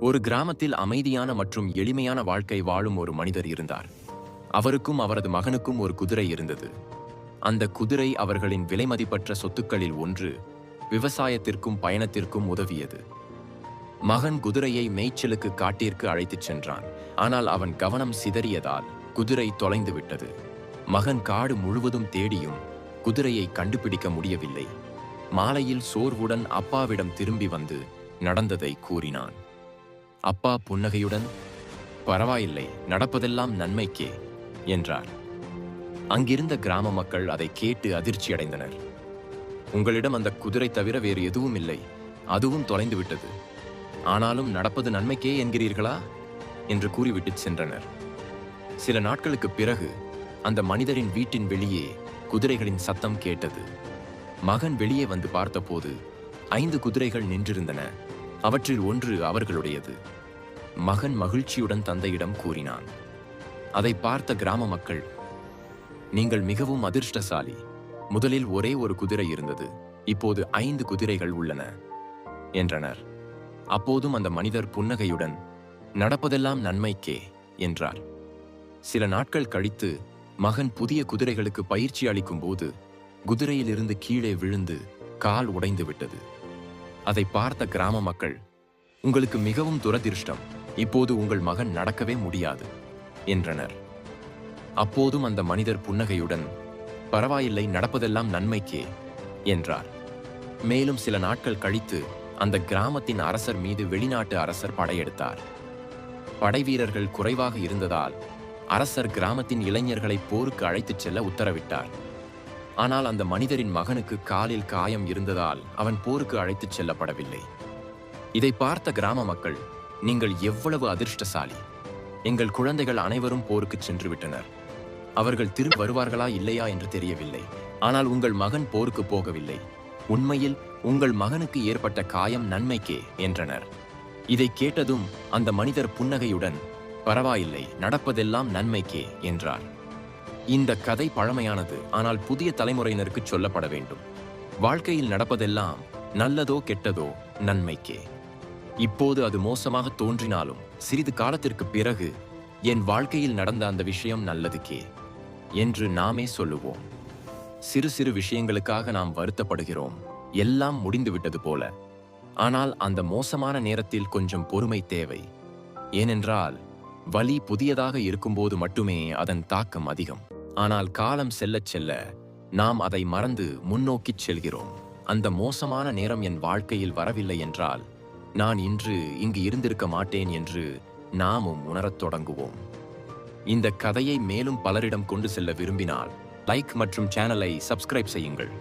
ஒரு கிராமத்தில் அமைதியான மற்றும் எளிமையான வாழ்க்கை வாழும் ஒரு மனிதர் இருந்தார். அவருக்கும் அவரது மகனுக்கும் ஒரு குதிரை இருந்தது. அந்த குதிரை அவர்களின் விலைமதிப்பற்ற சொத்துக்களில் ஒன்று விவசாயத்திற்கும் பயணத்திற்கும் உதவியது. மகன் குதிரையை மேய்ச்சலுக்கு காட்டிற்கு அழைத்துச் சென்றான். ஆனால் அவன் கவனம் சிதறியதால் குதிரை தொலைந்து விட்டது. மகன் காடு முழுவதும் தேடியும் குதிரையை கண்டுபிடிக்க முடியவில்லை. மாலையில் சோர்வுடன் அப்பாவிடம் திரும்பி வந்து நடந்ததை கூறினான். அப்பா புன்னகையுடன் பரவாயில்லை நடப்பதெல்லாம் நன்மைக்கே என்றார். அங்கிருந்த கிராம மக்கள் அதை கேட்டு அதிர்ச்சியடைந்தனர் உங்களிடம் அந்த குதிரை தவிர வேறு எதுவும் இல்லை அதுவும் தொலைந்து விட்டது. ஆனாலும் நடப்பது நன்மைக்கே என்கிறீர்களா? என்று கூறிவிட்டு சென்றனர். சில நாட்களுக்குப் பிறகு அந்த மனிதரின் வீட்டின் வெளியே குதிரைகளின் சத்தம் கேட்டது. மகன் வெளியே வந்து பார்த்தபோது ஐந்து குதிரைகள் நின்றிருந்தன. அவற்றில் ஒன்று அவர்களுடையது. மகன் மகிழ்ச்சியுடன் தந்தையிடம் கூறினான். அதை பார்த்த கிராம மக்கள் நீங்கள் மிகவும் அதிர்ஷ்டசாலி. முதலில் ஒரே ஒரு குதிரை இருந்தது. இப்போது ஐந்து குதிரைகள் உள்ளன. என்றனர். அப்போதும் அந்த மனிதர் புன்னகையுடன் நடப்பதெல்லாம் நன்மைக்கே என்றார். சில நாட்கள் கழித்து மகன் புதிய குதிரைகளுக்கு பயிற்சி அளிக்கும் போது குதிரையிலிருந்து கீழே விழுந்து கால் உடைந்து விட்டது. அதை பார்த்த கிராம மக்கள் உங்களுக்கு மிகவும் துரதிருஷ்டம். இப்போது உங்கள் மகன் நடக்கவே முடியாது என்றனர். அப்போதும் அந்த மனிதர் புன்னகையுடன் பரவாயில்லை நடப்பதெல்லாம் நன்மைக்கே என்றார். மேலும் சில நாட்கள் கழித்து அந்த கிராமத்தின் அரசர் மீது வெளிநாட்டு அரசர் படையெடுத்தார். படைவீரர்கள் குறைவாக இருந்ததால் அரசர் கிராமத்தின் இளைஞர்களை போருக்கு அழைத்துச் செல்ல உத்தரவிட்டார். ஆனால் அந்த மனிதரின் மகனுக்கு காலில் காயம் இருந்ததால் அவன் போருக்கு அழைத்துச் செல்லப்படவில்லை. இதை பார்த்த கிராம மக்கள் நீங்கள் எவ்வளவு அதிர்ஷ்டசாலி. எங்கள் குழந்தைகள் அனைவரும் போருக்கு சென்று விட்டனர் அவர்கள் திரும்பி வருவார்களா இல்லையா என்று தெரியவில்லை. ஆனால் உங்கள் மகன் போருக்கு போகவில்லை. உண்மையில் உங்கள் மகனுக்கு ஏற்பட்ட காயம் நன்மைக்கே என்றனர். இதை கேட்டதும் அந்த மனிதர் புன்னகையுடன் பரவாயில்லை நடப்பதெல்லாம் நன்மைக்கே என்றார். இந்த கதை பழமையானது ஆனால் புதிய தலைமுறையினருக்கு சொல்லப்பட வேண்டும். வாழ்க்கையில் நடப்பதெல்லாம் நல்லதோ கெட்டதோ நன்மைக்கே. இப்போது அது மோசமாக தோன்றினாலும் சிறிது காலத்திற்கு பிறகு என் வாழ்க்கையில் நடந்த அந்த விஷயம் நல்லதுக்கே என்று நாமே சொல்லுவோம். சிறு சிறு விஷயங்களுக்காக நாம் வருத்தப்படுகிறோம். எல்லாம் முடிந்துவிட்டது போல. ஆனால் அந்த மோசமான நேரத்தில் கொஞ்சம் பொறுமை தேவை. ஏனென்றால் வலி புதியதாக இருக்கும்போது மட்டுமே அதன் தாக்கம் அதிகம். ஆனால் காலம் செல்லச் செல்ல நாம் அதை மறந்து முன்னோக்கிச் செல்கிறோம். அந்த மோசமான நேரம் என் வாழ்க்கையில் வரவில்லை என்றால் நான் இன்று இங்கு இருந்திருக்க மாட்டேன் என்று நாமும் உணரத் தொடங்குவோம். இந்த கதையை மேலும் பலரிடம் கொண்டு செல்ல விரும்பினால் லைக் மற்றும் சேனலை சப்ஸ்கிரைப் செய்யுங்கள்.